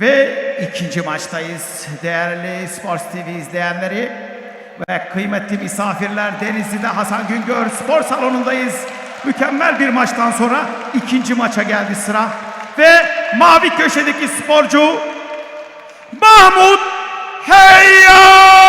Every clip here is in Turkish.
Ve ikinci maçtayız değerli Sports TV izleyenleri ve kıymetli misafirler Denizli'de Hasan Güngör Spor Salonu'ndayız. Mükemmel bir maçtan sonra ikinci maça geldi sıra ve mavi köşedeki sporcu Mahmut Heyyani!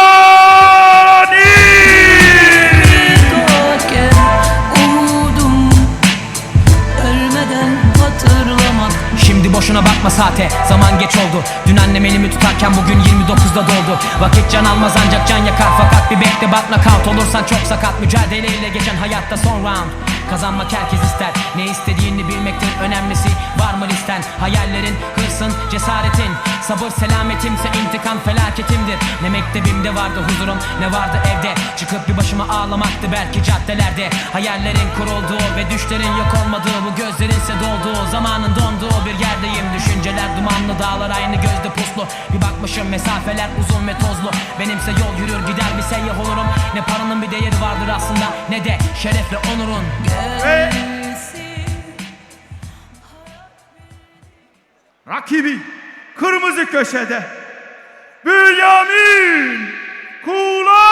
Boşuna bakma saate zaman geç oldu. Dün annem elimi tutarken bugün 29'da doldu. Vakit can almaz ancak can yakar. Fakat bir bekle bak knockout olursan çok sakat. Mücadeleyle geçen hayatta son round. Kazanmak herkes ister. Ne istediğini bilmektir önemlisi Var mı listen? Hayallerin, hırsın, cesaretin. Sabır selametimse intikam felaketimdir. Ne mektebimde vardı huzurum ne vardı evde. Çıkıp bir başıma ağlamaktı belki caddelerde. Hayallerin kurulduğu ve düşlerin yok olmadığı Bu gözlerinse dolduğu zamanın donduğu bir yerdeyim. Düşünceler dumanlı dağlar aynı gözde puslu. Bir bakmışım mesafeler uzun ve tozlu. Benimse yol yürür gider bir seyyah olurum. Ne paranın bir değeri vardır aslında ne de şerefle onurun. Ve rakibi kırmızı köşede Bünyamin Kulak!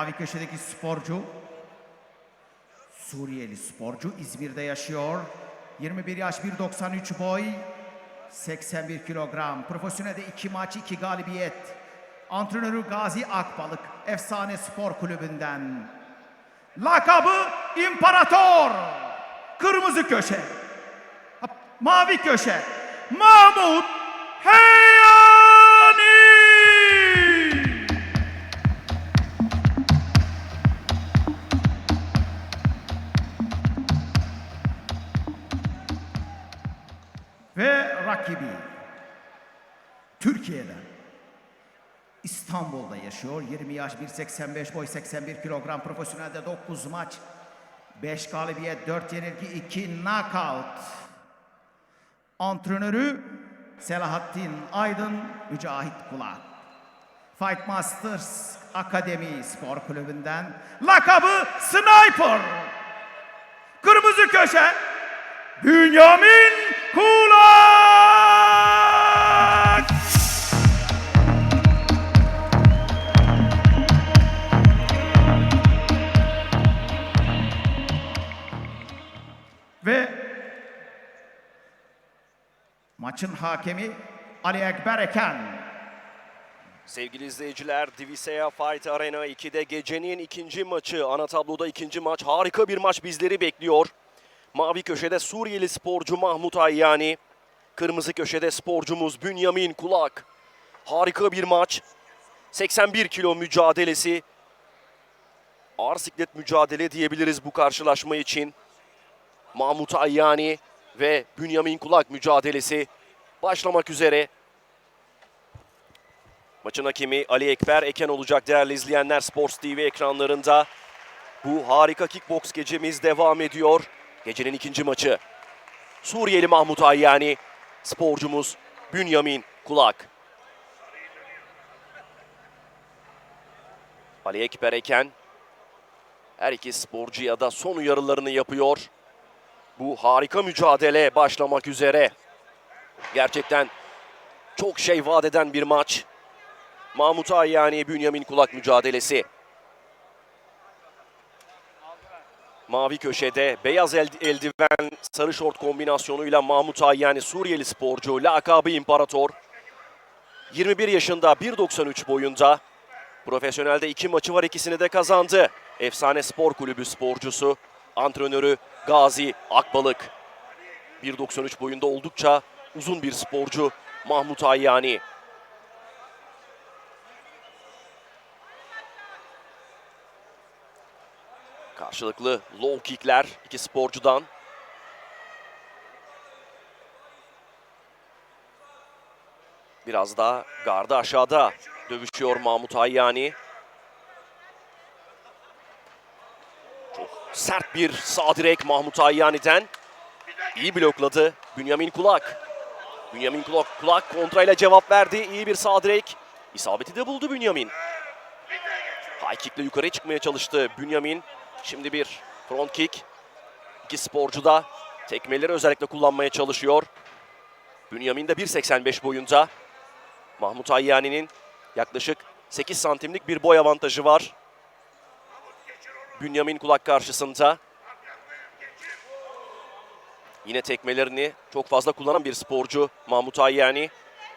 Mavi köşedeki sporcu Suriyeli sporcu İzmir'de yaşıyor. 21 yaş 1.93 boy 81 kilogram. Profesyonelde 2 maç 2 galibiyet. Antrenörü Gazi Akbalık Efsane Spor Kulübü'nden. Lakabı İmparator. Kırmızı köşe. Mavi köşe. Mahmut ve rakibi Türkiye'den İstanbul'da yaşıyor. 20 yaş 1.85 boy 81 kilogram profesyonelde 9 maç 5 galibiyet 4 yenilgi 2 knockout. Antrenörü Selahattin Aydın Mücahit Kulak. Fight Masters Akademi Spor Kulübü'nden lakabı Sniper. Kırmızı köşe Bünyamin Kulak! Ve maçın hakemi Ali Ekber Eken. Sevgili izleyiciler, Divisea Fight Arena 2'de gecenin ikinci maçı. Ana tabloda ikinci maç. Harika bir maç bizleri bekliyor. Mavi köşede Suriyeli sporcu Mahmut Ayyani. Kırmızı köşede sporcumuz Bünyamin Kulak. Harika bir maç. 81 kilo mücadelesi. Ağır siklet mücadele diyebiliriz bu karşılaşma için. Mahmut Ayyani ve Bünyamin Kulak mücadelesi başlamak üzere. Maçın hakemi Ali Ekber Eken olacak değerli izleyenler Sports TV ekranlarında. Bu harika kickbox gecemiz devam ediyor. Gecenin ikinci maçı. Suriyeli Mahmut Ayyani sporcumuz Bünyamin Kulak. Ali Ekber Eken her iki sporcuya da son uyarılarını yapıyor. Bu harika mücadele başlamak üzere. Gerçekten çok şey vaat eden bir maç. Mahmut Ayyani Bünyamin Kulak mücadelesi. Mavi köşede beyaz eld- eldiven sarı şort kombinasyonuyla Mahmut Ayyani Suriyeli sporcu lakabı İmparator. 21 yaşında 1.93 boyunda. Profesyonelde iki maçı var ikisini de kazandı. Efsane Spor Kulübü sporcusu, antrenörü Gazi Akbalık. 1.93 boyunda oldukça uzun bir sporcu Mahmut Ayyani. Karşılıklı low kickler iki sporcudan. Biraz daha gardı aşağıda dövüşüyor Mahmut Ayyani. Sert bir sağ direk Mahmut Ayyani'den. İyi blokladı Bünyamin Kulak. Bünyamin Kulak, Kulak kontrayla cevap verdi. İyi bir sağ direk. İsabeti de buldu Bünyamin. High kick'le yukarıya çıkmaya çalıştı Bünyamin. Şimdi bir front kick. İki sporcu da tekmeleri özellikle kullanmaya çalışıyor. Bünyamin de 1.85 boyunda. Mahmut Ayyani'nin yaklaşık 8 santimlik bir boy avantajı var. Bünyamin kulak karşısında. Yine tekmelerini çok fazla kullanan bir sporcu Mahmut Ayyani.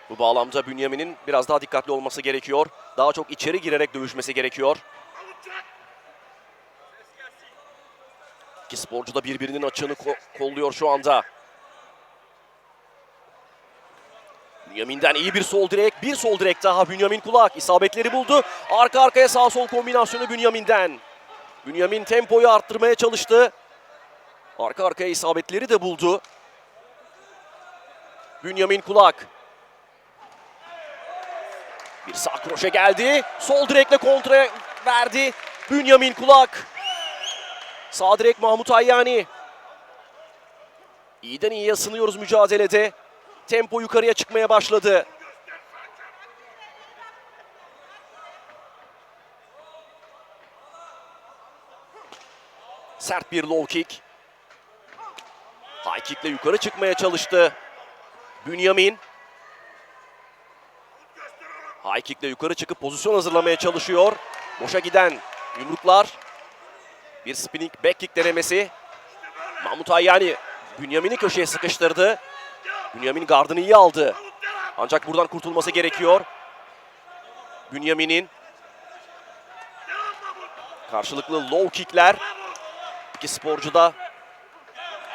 Bu bağlamda Bünyamin'in biraz daha dikkatli olması gerekiyor. Daha çok içeri girerek dövüşmesi gerekiyor. İki sporcu da birbirinin açığını ko- kolluyor şu anda. Bünyamin'den iyi bir sol direk, bir sol direk daha Bünyamin Kulak isabetleri buldu. Arka arkaya sağ sol kombinasyonu Bünyamin'den. Bünyamin tempoyu arttırmaya çalıştı. Arka arkaya isabetleri de buldu. Bünyamin Kulak. Bir sağ kroşe geldi. Sol direkle kontra verdi. Bünyamin Kulak. Sağ direk Mahmut Ayyani. İyiden iyiye ısınıyoruz mücadelede. Tempo yukarıya çıkmaya başladı. Sert bir low kick. High kickle yukarı çıkmaya çalıştı. Bünyamin. High kickle yukarı çıkıp pozisyon hazırlamaya çalışıyor. Boşa giden yumruklar. Bir spinning back kick denemesi. Mahmut Ayyani Bünyamin'i köşeye sıkıştırdı. Bünyamin gardını iyi aldı. Ancak buradan kurtulması gerekiyor. Bünyamin'in karşılıklı low kickler. İki sporcu da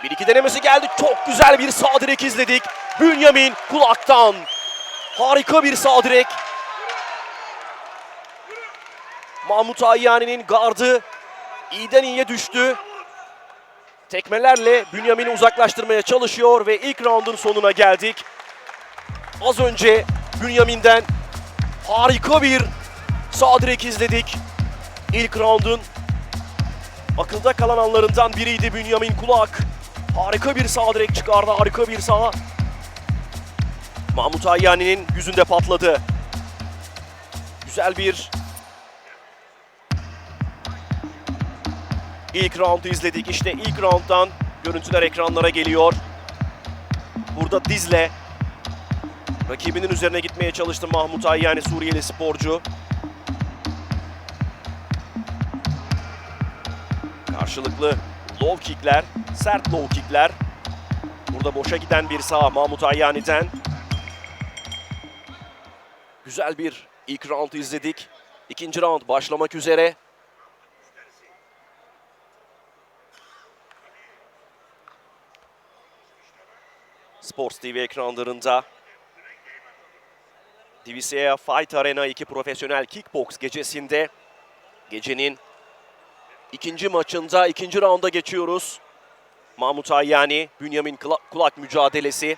bir iki denemesi geldi. Çok güzel bir sağ direk izledik. Bünyamin kulaktan. Harika bir sağ direk. Mahmut Ayyani'nin gardı iyiden iyiye düştü. Tekmelerle Bünyamin'i uzaklaştırmaya çalışıyor ve ilk raundun sonuna geldik. Az önce Bünyamin'den harika bir sağ direk izledik. İlk raundun akılda kalan anlarından biriydi Bünyamin Kulak. Harika bir sağ direk çıkardı, harika bir sağ. Mahmut Ayyani'nin yüzünde patladı. Güzel bir İlk roundu izledik. İşte ilk rounddan görüntüler ekranlara geliyor. Burada dizle rakibinin üzerine gitmeye çalıştı Mahmut Ayyani Suriyeli sporcu. Karşılıklı low kickler, sert low kickler. Burada boşa giden bir sağ Mahmut Ayyani'den. Güzel bir ilk round izledik. İkinci round başlamak üzere. Sports TV ekranlarında DVCA Fight Arena 2 profesyonel kickbox gecesinde gecenin ikinci maçında ikinci raunda geçiyoruz. Mahmut Ayyani, Bünyamin Kula- Kulak mücadelesi.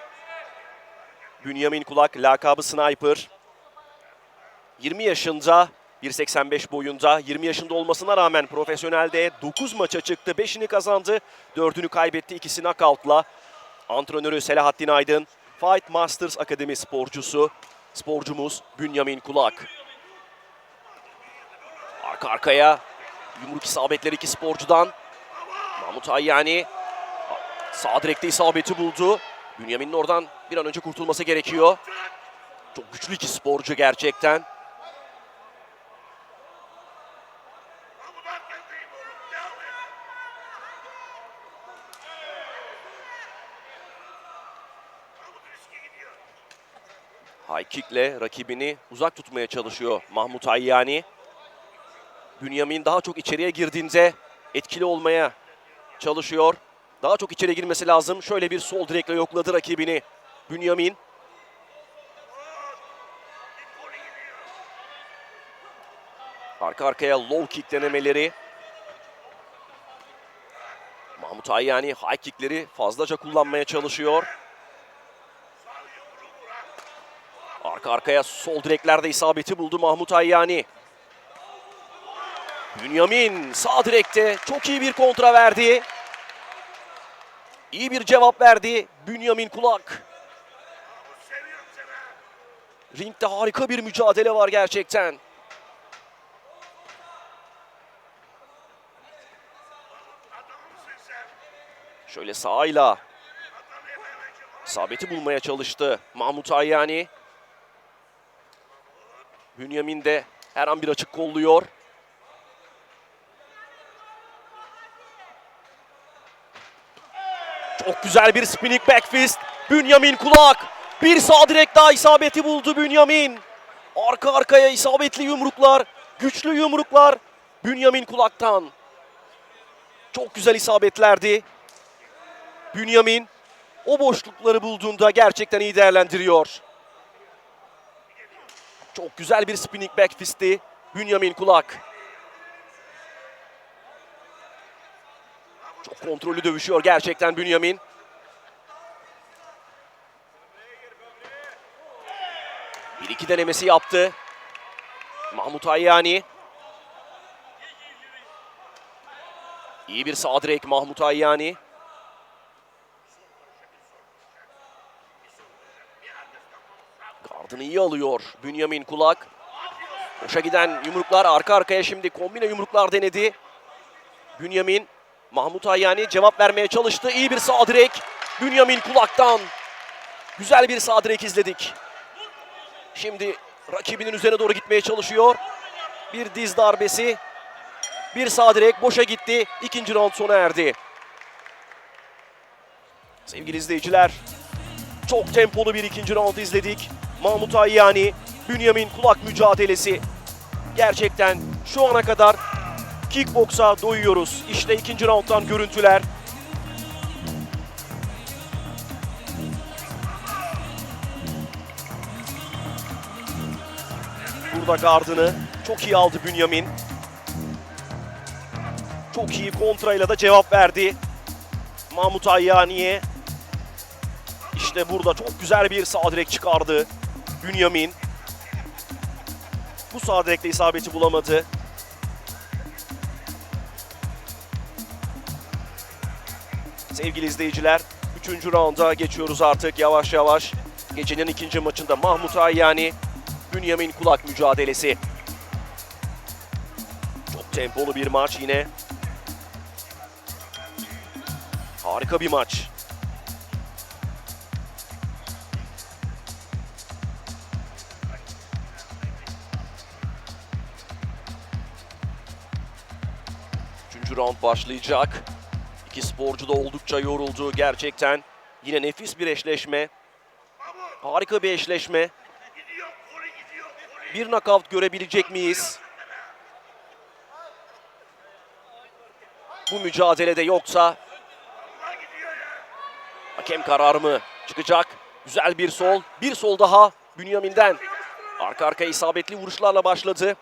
Bünyamin Kulak lakabı Sniper. 20 yaşında 1.85 boyunda 20 yaşında olmasına rağmen profesyonelde 9 maça çıktı. 5'ini kazandı, 4'ünü kaybetti. ikisi knockout'la. Antrenörü Selahattin Aydın Fight Masters Akademi sporcusu, sporcumuz Bünyamin Kulak. Arka arkaya yumruk isabetleri iki sporcudan. Mahmut Ayyani sağ direkte isabeti buldu. Bünyamin'in oradan bir an önce kurtulması gerekiyor. Çok güçlü iki sporcu gerçekten. High kickle rakibini uzak tutmaya çalışıyor Mahmut Ayyani. Bünyamin daha çok içeriye girdiğinde etkili olmaya çalışıyor. Daha çok içeri girmesi lazım. Şöyle bir sol direkle yokladı rakibini. Bünyamin. Arka arkaya low kick denemeleri. Mahmut Ayyani high kickleri fazlaca kullanmaya çalışıyor. Arka arkaya sol direklerde isabeti buldu Mahmut Ayyani. Bünyamin sağ direkte çok iyi bir kontra verdi. İyi bir cevap verdi Bünyamin Kulak. Ringde harika bir mücadele var gerçekten. Şöyle sağıyla isabeti bulmaya çalıştı Mahmut Ayyani. Bünyamin de her an bir açık kolluyor. Çok güzel bir spinning back fist. Bünyamin Kulak. Bir sağ direkt daha isabeti buldu Bünyamin. Arka arkaya isabetli yumruklar. Güçlü yumruklar. Bünyamin Kulak'tan. Çok güzel isabetlerdi. Bünyamin o boşlukları bulduğunda gerçekten iyi değerlendiriyor. Çok güzel bir spinning back fisti Bünyamin Kulak. Çok kontrollü dövüşüyor gerçekten Bünyamin. Bir iki denemesi yaptı. Mahmut Ayyani. İyi bir sağ direk Mahmut Ayyani. Gardını iyi alıyor Bünyamin Kulak. Boşa giden yumruklar arka arkaya şimdi kombine yumruklar denedi. Bünyamin Mahmut Ayyani cevap vermeye çalıştı. İyi bir sağ direk. Bünyamin Kulak'tan. Güzel bir sağ direk izledik. Şimdi rakibinin üzerine doğru gitmeye çalışıyor. Bir diz darbesi. Bir sağ direk boşa gitti. İkinci round sona erdi. Sevgili izleyiciler, çok tempolu bir ikinci round izledik. Mahmut Ayyani, Bünyamin Kulak mücadelesi. Gerçekten şu ana kadar kickboksa doyuyoruz. İşte ikinci rounddan görüntüler. Burada gardını çok iyi aldı Bünyamin. Çok iyi kontrayla da cevap verdi. Mahmut Ayyani'ye. İşte burada çok güzel bir sağ direk çıkardı Bünyamin. Bu sağ direkte isabeti bulamadı. Sevgili izleyiciler, 3. raunda geçiyoruz artık yavaş yavaş. Gecenin ikinci maçında Mahmut Ayyani, Bünyamin Kulak mücadelesi. Çok tempolu bir maç yine. Harika bir maç. Üçüncü round başlayacak. İki sporcu da oldukça yoruldu gerçekten. Yine nefis bir eşleşme. Harika bir eşleşme. Bir knockout görebilecek miyiz? Bu mücadelede yoksa hakem kararı mı çıkacak? Güzel bir sol, bir sol daha Bünyamin'den. Arka arkaya isabetli vuruşlarla başladı.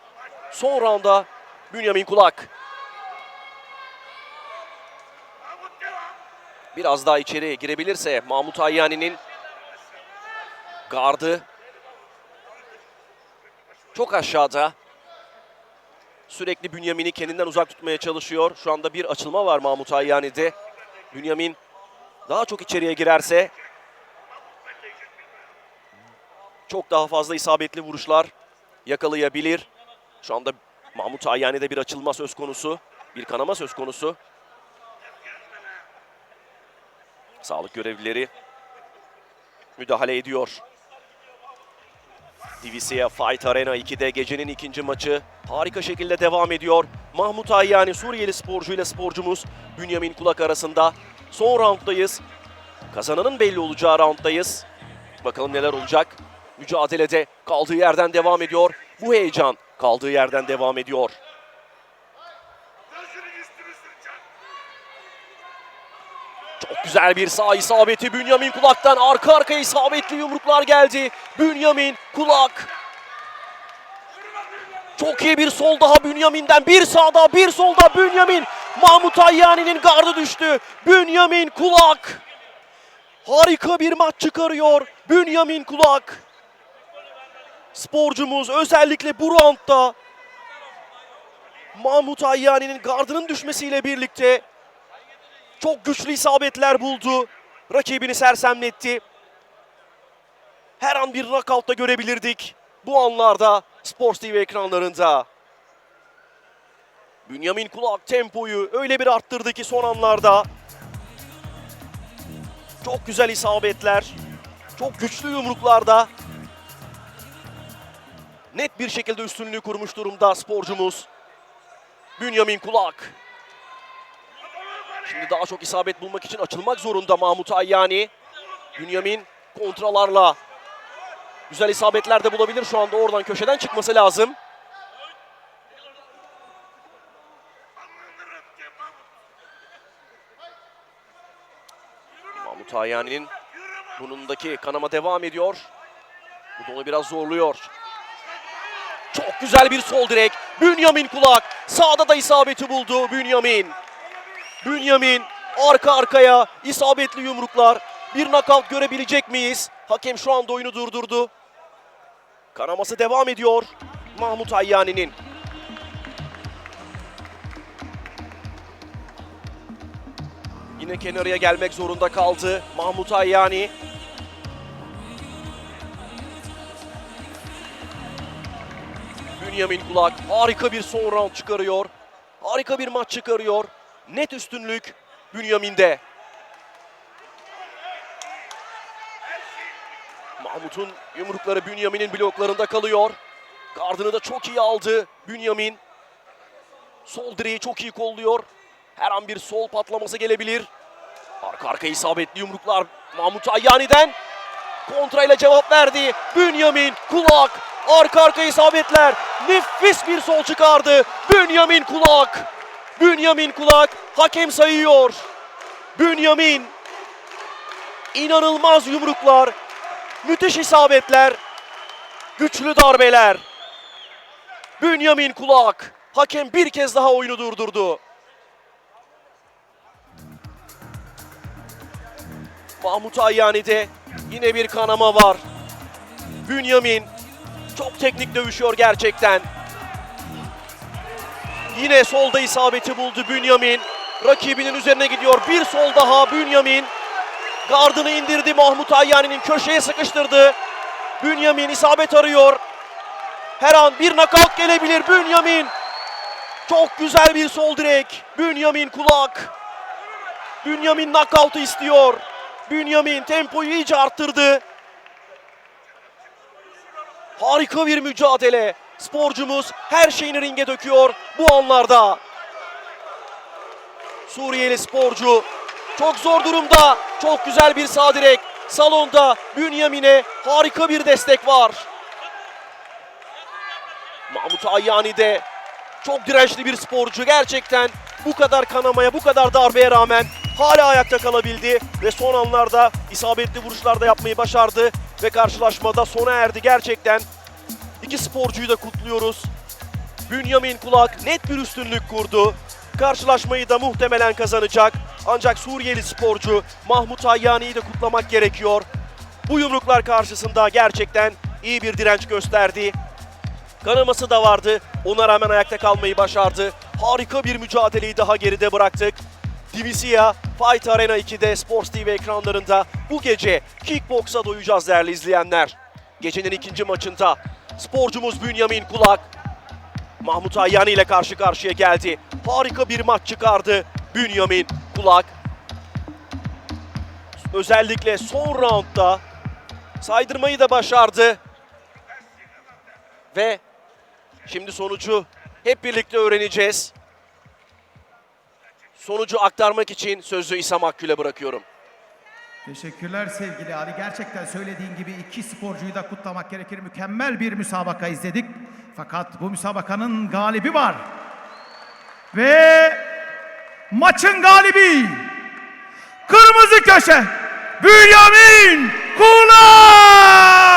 Son rounda Bünyamin Kulak. Biraz daha içeri girebilirse Mahmut Ayyani'nin gardı çok aşağıda. Sürekli Bünyamin'i kendinden uzak tutmaya çalışıyor. Şu anda bir açılma var Mahmut Ayyani'de. Bünyamin daha çok içeriye girerse çok daha fazla isabetli vuruşlar yakalayabilir. Şu anda Mahmut Ayyani'de bir açılma söz konusu. Bir kanama söz konusu. Sağlık görevlileri müdahale ediyor. DVC'ye Fight Arena 2'de gecenin ikinci maçı harika şekilde devam ediyor. Mahmut Ayyani Suriyeli sporcu ile sporcumuz Bünyamin Kulak arasında. Son rounddayız. Kazananın belli olacağı rounddayız. Bakalım neler olacak. Mücadelede kaldığı yerden devam ediyor. Bu heyecan kaldığı yerden devam ediyor. Çok güzel bir sağ isabeti Bünyamin Kulak'tan arka arkaya isabetli yumruklar geldi. Bünyamin Kulak. Çok iyi bir sol daha Bünyamin'den. Bir sağda bir solda Bünyamin. Mahmut Ayyani'nin gardı düştü. Bünyamin Kulak. Harika bir maç çıkarıyor Bünyamin Kulak. Sporcumuz özellikle bu roundda Mahmut Ayyani'nin gardının düşmesiyle birlikte çok güçlü isabetler buldu. Rakibini sersemletti. Her an bir knockout da görebilirdik. Bu anlarda Sports TV ekranlarında. Bünyamin Kulak tempoyu öyle bir arttırdı ki son anlarda. Çok güzel isabetler. Çok güçlü yumruklarda. Net bir şekilde üstünlüğü kurmuş durumda sporcumuz. Bünyamin Kulak. Şimdi daha çok isabet bulmak için açılmak zorunda Mahmut Ayyani. Bünyamin kontralarla güzel isabetler de bulabilir. Şu anda oradan köşeden çıkması lazım. Mahmut Ayyani'nin bunundaki kanama devam ediyor. Bu da onu biraz zorluyor. Çok güzel bir sol direk. Bünyamin Kulak. Sağda da isabeti buldu Bünyamin. Bünyamin arka arkaya isabetli yumruklar. Bir knockout görebilecek miyiz? Hakem şu anda oyunu durdurdu. Kanaması devam ediyor. Mahmut Ayyani'nin. Yine kenarıya gelmek zorunda kaldı Mahmut Ayyani. Bünyamin Kulak harika bir son round çıkarıyor. Harika bir maç çıkarıyor. Net üstünlük Bünyamin'de. Mahmut'un yumrukları Bünyamin'in bloklarında kalıyor. Gardını da çok iyi aldı Bünyamin. Sol direği çok iyi kolluyor. Her an bir sol patlaması gelebilir. Arka arkaya isabetli yumruklar Mahmut Ayyani'den. Kontrayla cevap verdi. Bünyamin Kulak. Arka arka isabetler. Nefis bir sol çıkardı. Bünyamin Kulak. Bünyamin Kulak hakem sayıyor. Bünyamin inanılmaz yumruklar, müthiş isabetler, güçlü darbeler. Bünyamin Kulak hakem bir kez daha oyunu durdurdu. Mahmut Ayyani'de yine bir kanama var. Bünyamin çok teknik dövüşüyor gerçekten. Yine solda isabeti buldu Bünyamin. Rakibinin üzerine gidiyor. Bir sol daha Bünyamin. Gardını indirdi Mahmut Ayyani'nin köşeye sıkıştırdı. Bünyamin isabet arıyor. Her an bir nakavt gelebilir Bünyamin. Çok güzel bir sol direk. Bünyamin kulak. Bünyamin nakavtı istiyor. Bünyamin tempoyu iyice arttırdı. Harika bir mücadele. Sporcumuz her şeyini ringe döküyor bu anlarda. Suriyeli sporcu çok zor durumda. Çok güzel bir sağ direk. Salonda Bünyamin'e harika bir destek var. Mahmut Ayyani de çok dirençli bir sporcu. Gerçekten bu kadar kanamaya, bu kadar darbeye rağmen hala ayakta kalabildi. Ve son anlarda isabetli vuruşlarda yapmayı başardı. Ve karşılaşmada sona erdi gerçekten. İki sporcuyu da kutluyoruz. Bünyamin Kulak net bir üstünlük kurdu. Karşılaşmayı da muhtemelen kazanacak. Ancak Suriyeli sporcu Mahmut Ayyani'yi de kutlamak gerekiyor. Bu yumruklar karşısında gerçekten iyi bir direnç gösterdi. Kanaması da vardı. Ona rağmen ayakta kalmayı başardı. Harika bir mücadeleyi daha geride bıraktık. Divisiya Fight Arena 2'de Sports TV ekranlarında bu gece Kickbox'a doyacağız değerli izleyenler. Gecenin ikinci maçında sporcumuz Bünyamin Kulak Mahmut Ayyani ile karşı karşıya geldi. Harika bir maç çıkardı Bünyamin Kulak. Özellikle son roundda saydırmayı da başardı. Ve şimdi sonucu hep birlikte öğreneceğiz. Sonucu aktarmak için sözü İsam Akgül'e bırakıyorum. Teşekkürler sevgili Ali. Gerçekten söylediğin gibi iki sporcuyu da kutlamak gerekir. Mükemmel bir müsabaka izledik. Fakat bu müsabakanın galibi var. Ve maçın galibi kırmızı köşe Bünyamin Kulak!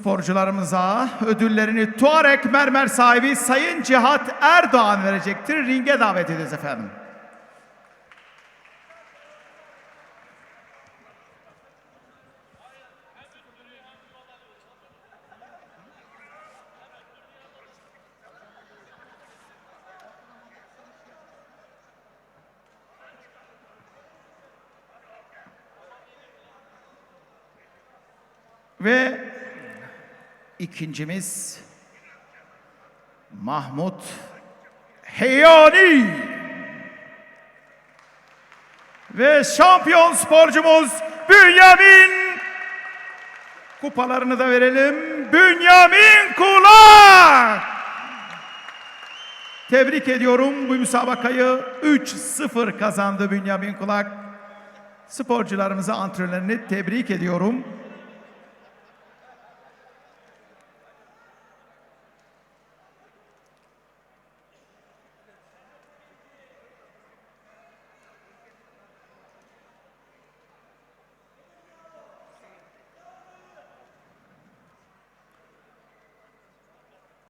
Sporcularımıza ödüllerini Tuareg mermer sahibi Sayın Cihat Erdoğan verecektir. Ringe davet ediyoruz efendim. Ve ikincimiz Mahmut Heyani. Ve şampiyon sporcumuz Bünyamin kupalarını da verelim. Bünyamin Kulak. Tebrik ediyorum bu müsabakayı 3-0 kazandı Bünyamin Kulak. Sporcularımızı antrenörlerini tebrik ediyorum.